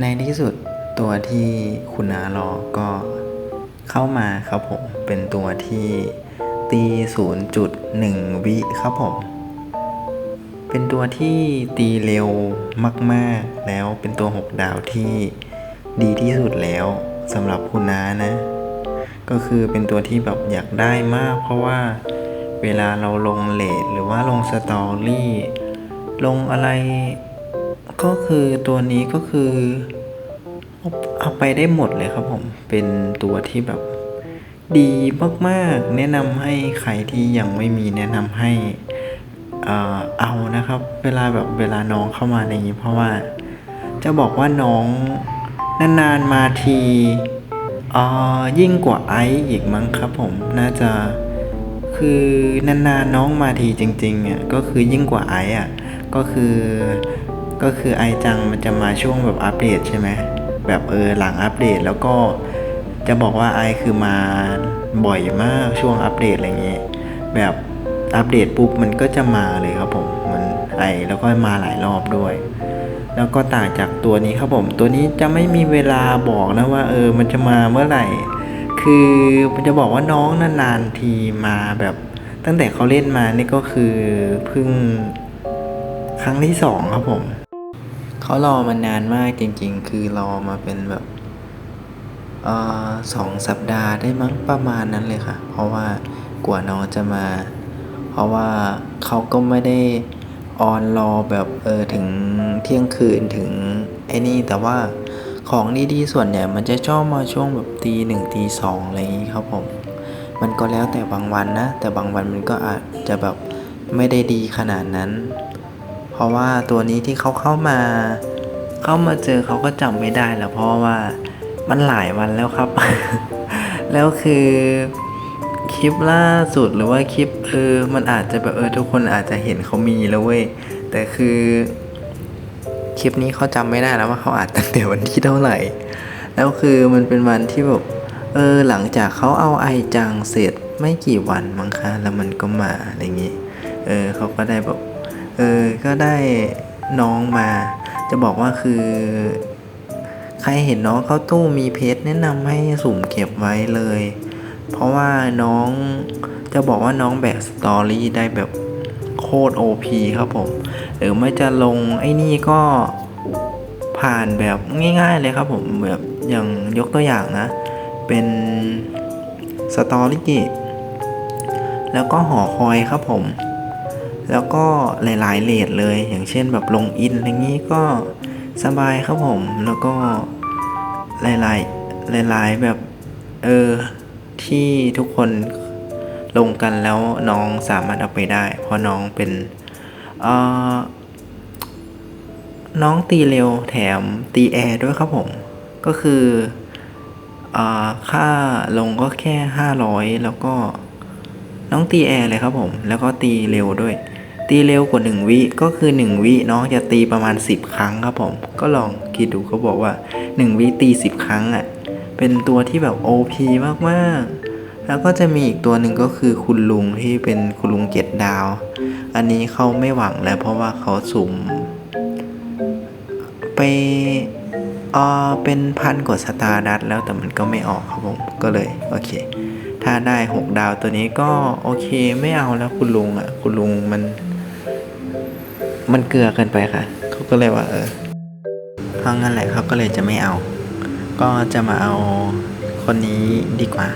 ในที่สุดตัวที่คุณนารอก็เข้ามาครับผม เป็นตัวที่ตี 0.1 วิครับผม เป็นตัวที่ตีเร็วมาก ๆ แล้วเป็นตัว 6 ดาวที่ดีที่สุดแล้วสำหรับคุณน้านะ ก็คือเป็นตัวที่แบบอยากได้มาก เพราะว่าเวลาเราลงเลทหรือว่าลงสตอรี่ ลงอะไร ก็คือตัวนี้ก็คือเอาไปได้หมดเลยครับผม เป็นตัวที่แบบดีมากๆ แนะนำให้ใครที่ยังไม่มีแนะนำให้เอานะครับ เวลาแบบเวลาน้องเข้ามาในนี้เพราะว่าจะบอกว่าน้องนานๆมาทีอ่อยิ่งกว่าไอซ์อีกมั้งครับผมน่าจะคือนานๆน้องมาทีจริงๆอะก็คือยิ่งกว่าไอซ์อะก็คือ ก็คือไอจังมันจะมาช่วงแบบอัปเดตใช่ไหมแบบเออหลังอัปเดตแล้วก็จะบอกว่าไอคือมาบ่อยมากช่วงอัปเดตอะไรเงี้ยแบบอัปเดตปุ๊บมันก็จะมาเลยครับผมมันไอแล้วก็มาหลายรอบด้วย แล้วก็ต่างจากตัวนี้ครับผมตัวนี้จะไม่มีเวลาบอกนะว่า เออมันจะมาเมื่อไหร่ คือมันจะบอกว่าน้องนานๆทีมาแบบ ตั้งแต่เขาเล่นมานี่ก็คือเพิ่งครั้งที่สองครับผม เขารอมานานมากจริง ๆ คือรอมาเป็นแบบเออสองสัปดาห์ได้มั้งประมาณนั้นเลยค่ะ เพราะว่ากว่าน้องจะมา เพราะว่าเขาก็ไม่ได้ออนรอแบบเออถึงเที่ยงคืนถึงไอ้นี่แต่ว่าของดีๆส่วนใหญ่มันจะชอบมาช่วงแบบตีหนึ่งตีสองอะไรอย่างนี้ครับผม มันก็แล้วแต่บางวันนะ แต่บางวันมันก็อาจจะแบบไม่ได้ดีขนาดนั้น เพราะว่าตัวนี้ที่เขาเข้ามา เข้ามาเจอเขาก็จำไม่ได้แล้วเพราะว่ามันหลายวันแล้วครับ แล้วคือคลิปล่าสุดหรือว่าคลิปเออมันอาจจะแบบเออทุกคนอาจจะเห็นเขามีแล้วเว้ยแต่คือคลิปนี้เขาจำไม่ได้แล้วว่าเขาอัดตั้งแต่วันที่เท่าไหร่ แล้วคือมันเป็นวันที่แบบเออหลังจากเขาเอาไอจังเสร็จไม่กี่วันมั้งคะแล้วมันก็มาอะไรอย่างงี้ เออเขาก็ได้แบบ เออก็ได้น้องมา จะบอกว่าคือ ใครเห็นน้องเข้าตู้มีเพชรแนะนำให้สุ่มเก็บไว้เลย เพราะว่าน้องจะบอกว่าน้องแบกสตอรี่ได้แบบโคตรโอพีครับผม หรือไม่จะลงไอ้นี่ก็ผ่านแบบง่ายๆเลยครับผมแบบอย่างยกตัวอย่างนะ เป็นสตอรี่แล้วก็หอคอยครับผม แล้วก็หลายๆเลทเลย อย่างเช่นแบบลงอินอะไรงี้ก็สบายครับผม แล้วก็หลายๆหลายๆแบบ เออ ที่ทุกคนลงกันแล้วน้องสามารถเอาไปได้ เพราะน้องเป็นเอ่อน้องตีเร็วแถมตีแอร์ด้วยครับผม ก็คืออ่าค่าลงก็แค่ 500 แล้วก็น้องตีแอร์เลยครับผม แล้วก็ตีเร็วด้วย ตีเร็วกว่า 1 วิก็คือ 1 วิน้องจะตีประมาณ 10 ครั้งครับผม ก็ลองคิดดูเขาบอกว่า 1 วิตี 10 ครั้งอะ่ะ เป็นตัวที่แบบ OP มากๆ แล้วก็จะมีอีกตัวหนึ่งก็คือคุณลุงที่เป็นคุณลุงเจ็ดดาว อันนี้เขาไม่หวังแล้วเพราะว่าเขาสุ่มไปเออเป็นพันกว่าสตาร์ดัตแล้วแต่มันก็ไม่ออกครับผมก็เลยโอเค ถ้าได้ 6 ดาวตัวนี้ก็โอเคไม่เอาแล้วคุณลุงอะ คุณลุงมัน มันเกลือเกินไปค่ะเขาก็เลยว่าเออเพราะงั้นแหละเขาก็เลยจะไม่เอา ก็จะมาเอาคนนี้ดีกว่า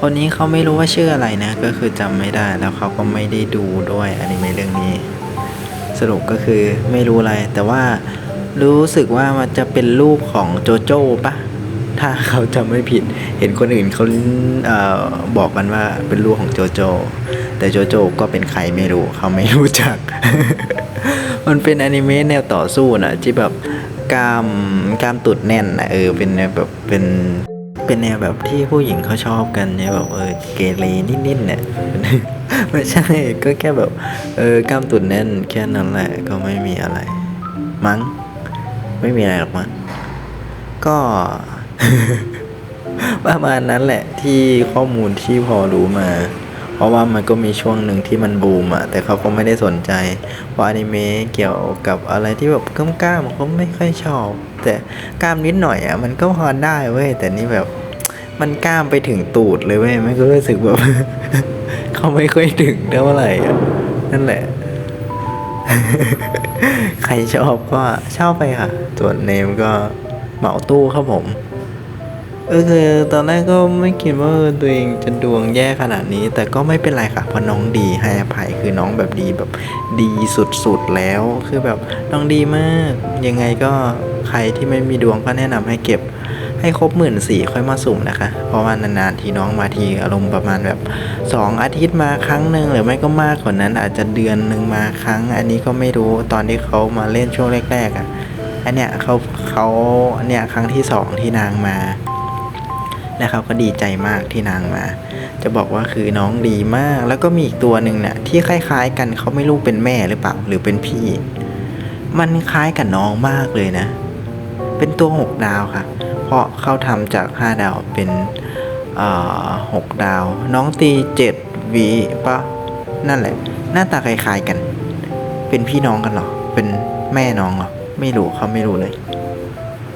คนนี้เขาไม่รู้ว่าชื่ออะไรนะ ก็คือจำไม่ได้แล้วเขาก็ไม่ได้ดูด้วยอนิเมะเรื่องนี้ สรุปก็คือไม่รู้อะไร แต่ว่ารู้สึกว่ามันจะเป็นรูปของโจโจ้ปะถ้าเขาจำไม่ผิด เห็นคนอื่นเขาเออบอกกันว่าเป็นรูปของโจโจ แต่โจโจก็เป็นใครไม่รู้ เขาไม่รู้จัก มันเป็นอนิเมะแนวต่อสู้นะที่แบบกล้ามกล้ามตุดแน่นนะเออเป็นแนวแบบเป็นเป็นแนวแบบที่ผู้หญิงเขาชอบกันเนี่ยแบบเออเกเรนิดๆเนี่ยไม่ใช่ก็แค่แบบเออกล้ามตุดแน่นแค่นั้นแหละก็ไม่มีอะไร มั้ง ไม่มีอะไรหรอกมั้งก็ ประมาณนั้นแหละที่ข้อมูลที่พอรู้มา เพราะว่ามันก็มีช่วงหนึ่งที่มันบูมอะแต่เขาก็ไม่ได้สนใจเพราะอนิเมะเกี่ยวกับอะไรที่แบบกล้ามๆเขาไม่ค่อยชอบ แต่กล้ามนิดหน่อยอะมันก็พอได้เว้ยแต่นี่แบบมันกล้ามไปถึงตูดเลยเว้ยมันก็รู้สึกแบบเขาไม่ค่อยถึงเท่าไหร่อะนั่นแหละ ใครชอบก็เช่าไปค่ะส่วนเนมก็เหมาตู้ครับผม เออคือตอนแรกก็ไม่คิดว่าเออตัวเองจะดวงแย่ขนาดนี้ แต่ก็ไม่เป็นไรค่ะเพราะน้องดีให้อภัยคือน้องแบบดีแบบดีสุดๆแล้ว คือแบบน้องดีมาก ยังไงก็ใครที่ไม่มีดวงก็แนะนำให้เก็บให้ครบหมื่นสี่ค่อยมาสุ่มนะคะ เพราะว่านานๆทีน้องมาทีอารมณ์ประมาณแบบสองอาทิตย์มาครั้งหนึ่งหรือไม่ก็มากกว่านั้น อาจจะเดือนหนึ่งมาครั้ง อันนี้ก็ไม่รู้ตอนที่เขามาเล่นช่วงแรกๆอะ่ะอันเนี้ยเขาเขาเนี่ยครั้งที่สองที่นางมา และเขาก็ดีใจมากที่นางมา จะบอกว่าคือน้องดีมาก แล้วก็มีอีกตัวหนึ่งเนี่ยที่คล้ายๆ กันเขาไม่รู้เป็นแม่หรือเปล่าหรือเป็นพี่ มันคล้ายกับน้องมากเลยนะ เป็นตัวหกดาวค่ะ เพราะเขาทำจากห้าดาวเป็นหกดาว น้องตีเจ็ดวีปะนั่นแหละ หน้าตาคล้ายๆกัน เป็นพี่น้องกันหรอ เป็นแม่น้องหรอ ไม่รู้เขาไม่รู้เลย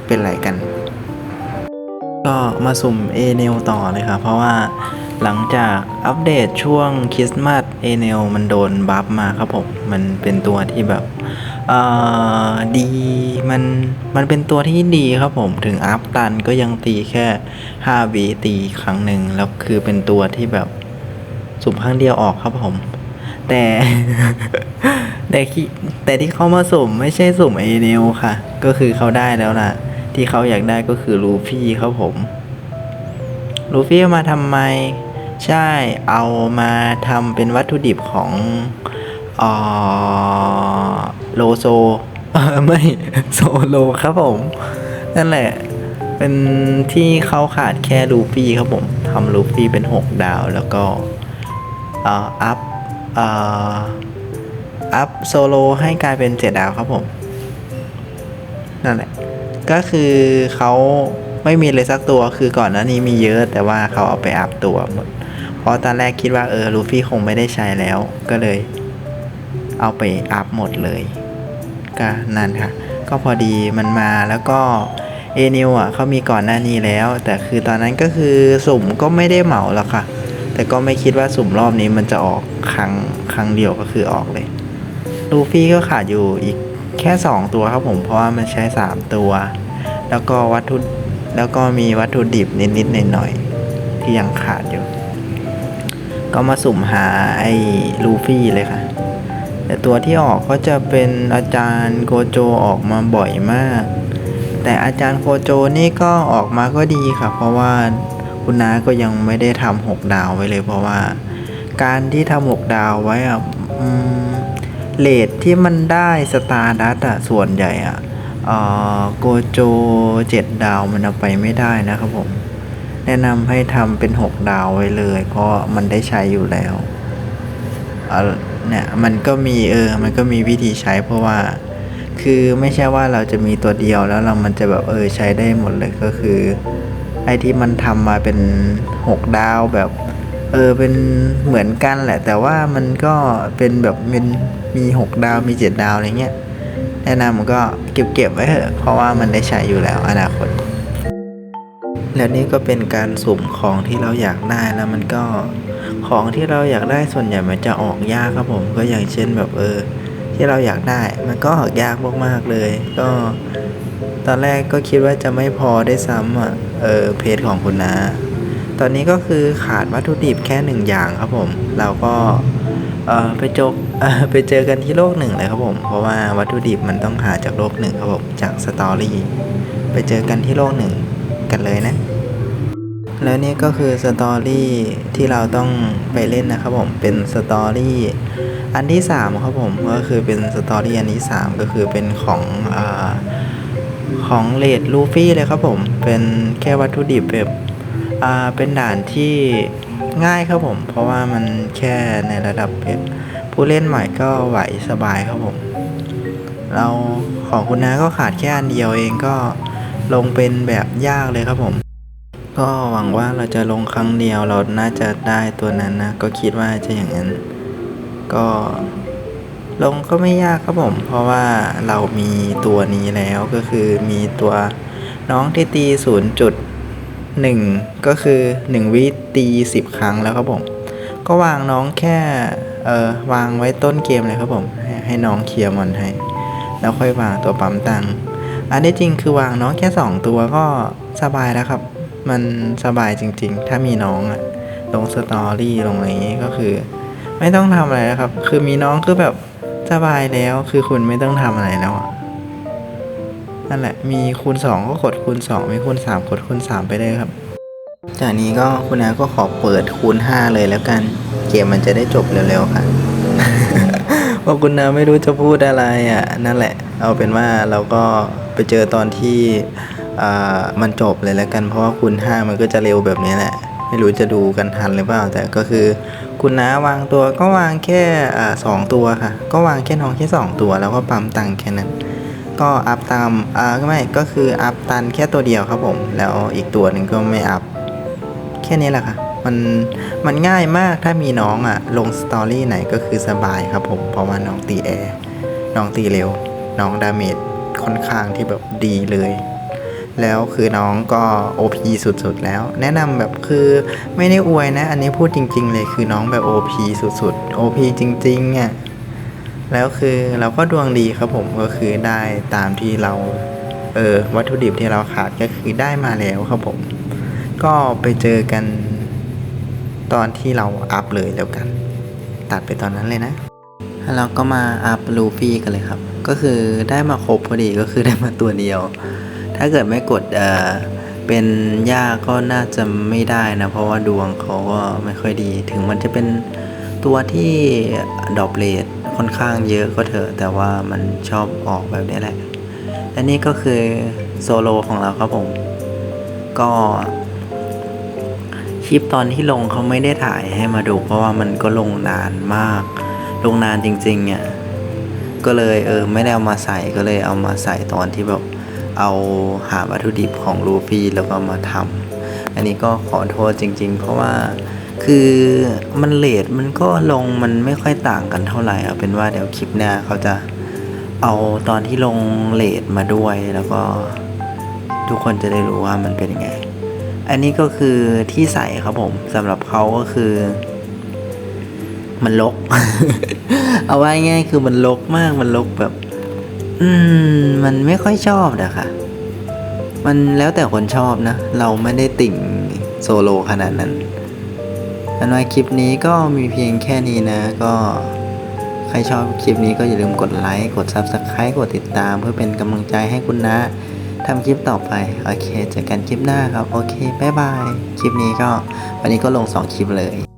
เป็นอะไรกัน ก็มาสุ่มเอเนลต่อเลยค่ะเพราะว่าหลังจากอัปเดตช่วงคริสต์มาสเอเนลมันโดนบัฟมาครับผม มันเป็นตัวที่แบบเอ่อดีมันมันเป็นตัวที่ดีครับผมถึงอัพตันก็ยังตีแค่5วีตีครั้งหนึ่งแล้วคือเป็นตัวที่แบบสุ่มครั้งเดียวออกครับผม แต่แต่ที่แต่ที่เขามาสุ่มไม่ใช่สุ่มเอเนลค่ะ ก็คือเขาได้แล้วล่ะ ที่เขาอยากได้ก็คือลูฟี่ครับผม ลูฟี่มาทำไม ใช่ เอามาทำเป็นวัตถุดิบของออโลโซไม่โซโลครับผม นั่นแหละ เป็นที่เขาขาดแค่ลูฟี่ครับผมทำลูฟี่เป็น 6 ดาวแล้วก็อัพอัพโซโลให้กลายเป็น 7 ดาวครับผม นั่นแหละ ก็คือเขาไม่มีเลยสักตัวคือก่อนหน้านี้มีเยอะแต่ว่าเขาเอาไปอัพตัวหมด เพราะตอนแรกคิดว่าเออลูฟี่คงไม่ได้ใช้แล้ว ก็เลย เอาไปอัพหมดเลย ก็นั่นค่ะ ก็พอดีมันมาแล้วก็เอนิวอะเขามีก่อนหน้านี้แล้ว แต่คือตอนนั้นก็คือสุ่มก็ไม่ได้เหมาหรอกค่ะ แต่ก็ไม่คิดว่าสุ่มรอบนี้มันจะออกครั้งครั้งเดียวก็คือออกเลย ลูฟี่ก็ขาดอยู่อีก แค่ 2 ตัวครับผมเพราะว่ามันใช้ 3 ตัว แล้วก็วัตถุแล้วก็มีวัตถุดิบนิดๆหน่อยๆที่ยังขาดอยู่ ก็มาสุ่มหาไอ้ลูฟี่เลยค่ะ แต่ตัวที่ออกก็จะเป็นอาจารย์โกโจออกมาบ่อยมาก แต่อาจารย์โกโจนี่ก็ออกมาก็ดีค่ะ เพราะว่าคุณน้าก็ยังไม่ได้ทำหกดาวไว้เลย เพราะว่า การที่ทำหกดาวไว้อะอืม เลทที่มันได้สตาร์ดัตอะส่วนใหญ่อะอ่อโกโจเจ็ดดาวมันเอาไปไม่ได้นะครับผม แนะนำให้ทำเป็นหกดาวไว้เลย เพราะมันได้ใช้อยู่แล้วเออเนี่ยมันก็มีเออ มันก็มีวิธีใช้เพราะว่า คือไม่ใช่ว่าเราจะมีตัวเดียวแล้วเรามันจะแบบเออใช้ได้หมดเลยก็คือ ไอ้ที่มันทำมาเป็นหกดาวแบบ เออเป็นเหมือนกันแหละ แต่ว่ามันก็เป็นแบบเป็นมีหกดาวมีเจ็ดดาวอะไรเงี้ยแนะนำก็เก็บเก็บไว้เถอะเพราะว่ามันได้ใช้อยู่แล้วอนาคต แล้วนี่ก็เป็นการสุ่มของที่เราอยากได้แล้วมันก็ของที่เราอยากได้ส่วนใหญ่มันจะออกยากครับผมก็อย่างเช่นแบบเออ ที่เราอยากได้มันก็ออกยากมากๆเลย ก็ ตอนแรกก็คิดว่าจะไม่พอได้ซ้ำอะเออเพจของคุณนา ตอนนี้ก็คือขาดวัตถุดิบแค่หนึ่งอย่างครับผม เราก็ไปจกไปเจอกันที่โลกหนึ่งเลยครับผม เพราะว่าวัตถุดิบมันต้องหาจากโลกหนึ่งครับผม จากสตอรี่ ไปเจอกันที่โลกหนึ่งกันเลยนะ แล้วนี่ก็คือสตอรี่ที่เราต้องไปเล่นนะครับผม เป็นสตอรี่อันที่สามครับผมก็คือเป็นสตอรี่อันที่สามก็คือเป็นของอของเลดลูฟี่เลยครับผม เป็นแค่วัตถุดิบแบบ อ่าเป็นด่านที่ง่ายครับผม เพราะว่ามันแค่ในระดับแบบผู้เล่นใหม่ก็ไหวสบายครับผม เราของคุณนาก็ขาดแค่อันเดียวเองก็ลงเป็นแบบยากเลยครับผม ก็หวังว่าเราจะลงครั้งเดียวเราน่าจะได้ตัวนั้นนะ ก็คิดว่าจะอย่างนั้น ก็ลงก็ไม่ยากครับผม เพราะว่าเรามีตัวนี้แล้วก็คือมีตัวน้องที่ตีศูนย์จุด หนึ่งก็คือหนึ่งวิตีสิบครั้งแล้วครับผม ก็วางน้องแค่เออวางไว้ต้นเกมเลยครับผมให้ให้น้องเคลียร์มอนให้ แล้วค่อยวางตัวปั๊มตังค์อันที่จริงคือวางน้องแค่ 2 ตัวก็สบายแล้วครับ มันสบายจริง ๆ ถ้ามีน้องอะลงสตอรี่ลงอะไรอย่างงี้ก็คือ ไม่ต้องทำอะไรแล้วครับ คือมีน้องคือแบบสบายแล้วคือคุณไม่ต้องทำอะไรแล้วอะ นั่นแหละ มีคูณ 2 ก็กดคูณ 2 มีคูณ 3 กดคูณ 3 ไปเลยครับ จากนี้ก็คุณอาก็ขอเปิดคูณ 5 เลยแล้วกัน เกมมันจะได้จบเร็วๆค่ะเพราะคุณนาไม่รู้จะพูดอะไรอะ นั่นแหละ เอาเป็นว่าเราก็ไปเจอตอนที่อ่ามันจบเลยแล้วกัน เพราะว่าคูณ 5 มันก็จะเร็วแบบนี้แหละ ไม่รู้จะดูกันทันหรือเปล่า แต่ก็คือคุณน้าวางตัวก็วางแค่อ่าสองตัวค่ะ ก็วางแค่น้องแค่สองตัว แล้วก็ปั๊มตังค์แค่นั้น ก็อัพตามอ่าไม่ก็คืออัพตันแค่ตัวเดียวครับผม แล้วอีกตัวหนึ่งก็ไม่อัพแค่นี้แหละค่ะมันมันง่ายมากถ้ามีน้องอะลงสตอรี่ไหนก็คือสบายครับผม เพราะว่าน้องตีแอร์น้องตีเร็ว น้องดาเมจค่อนข้างที่แบบดีเลย แล้วคือน้องก็ OP สุดๆแล้ว แนะนำแบบคือไม่ได้อวยนะ อันนี้พูดจริง ๆ เลยคือน้องแบบ OP สุดๆ OP จริงๆอะ แล้วคือเราก็ดวงดีครับผมก็คือได้ตามที่เราเออวัตถุดิบที่เราขาดก็คือได้มาแล้วครับผม ก็ไปเจอกันตอนที่เราอัพเลยแล้วกัน ตัดไปตอนนั้นเลยนะแล้วเราก็มาอัพลูฟี่กันเลยครับ ก็คือได้มาครบพอดีก็คือได้มาตัวเดียว ถ้าเกิดไม่กดเออเป็นยาก็น่าจะไม่ได้นะ เพราะว่าดวงเขาก็ไม่ค่อยดี ถึงมันจะเป็นตัวที่ดอปเลท ค่อนข้างเยอะก็เถอะ แต่ว่ามันชอบออกแบบนี้แหละ และนี่ก็คือโซโลของเราครับผม ก็คลิปตอนที่ลงเขาไม่ได้ถ่ายให้มาดู เพราะว่ามันก็ลงนานมาก ลงนานจริงๆเนี่ยก็เลยเออไม่ได้เอามาใส่ก็เลยเอามาใส่ตอนที่แบบเอาหาวัตถุดิบของลูฟี่แล้วก็มาทำอันนี้ก็ขอโทษจริง ๆ เพราะว่า คือมันเลทมันก็ลงมันไม่ค่อยต่างกันเท่าไหร่เอาเป็นว่าเดี๋ยวคลิปหน้าเขาจะเอาตอนที่ลงเลทมาด้วยแล้วก็ทุกคนจะได้รู้ว่ามันเป็นยังไง อันนี้ก็คือที่ใส่ครับผมสำหรับเขาก็คือ มันลก เอาไว้ง่ายคือมันลกมากมันลกแบบ อืม มันไม่ค่อยชอบอะคะ มันแล้วแต่คนชอบนะ เราไม่ได้ติ่งโซโลขนาดนั้น นว่าคลิปนี้ก็มีเพียงแค่นี้นะ ก็ใครชอบคลิปนี้ก็อย่าลืมกดไลค์ กด Subscribe กดติดตาม เพื่อเป็นกำลังใจให้คุณนะทำคลิปต่อไป โอเคเจอกันคลิปหน้าครับ โอเค บ๊ายบาย คลิปนี้ก็วันนี้ก็ลง 2 คลิปเลย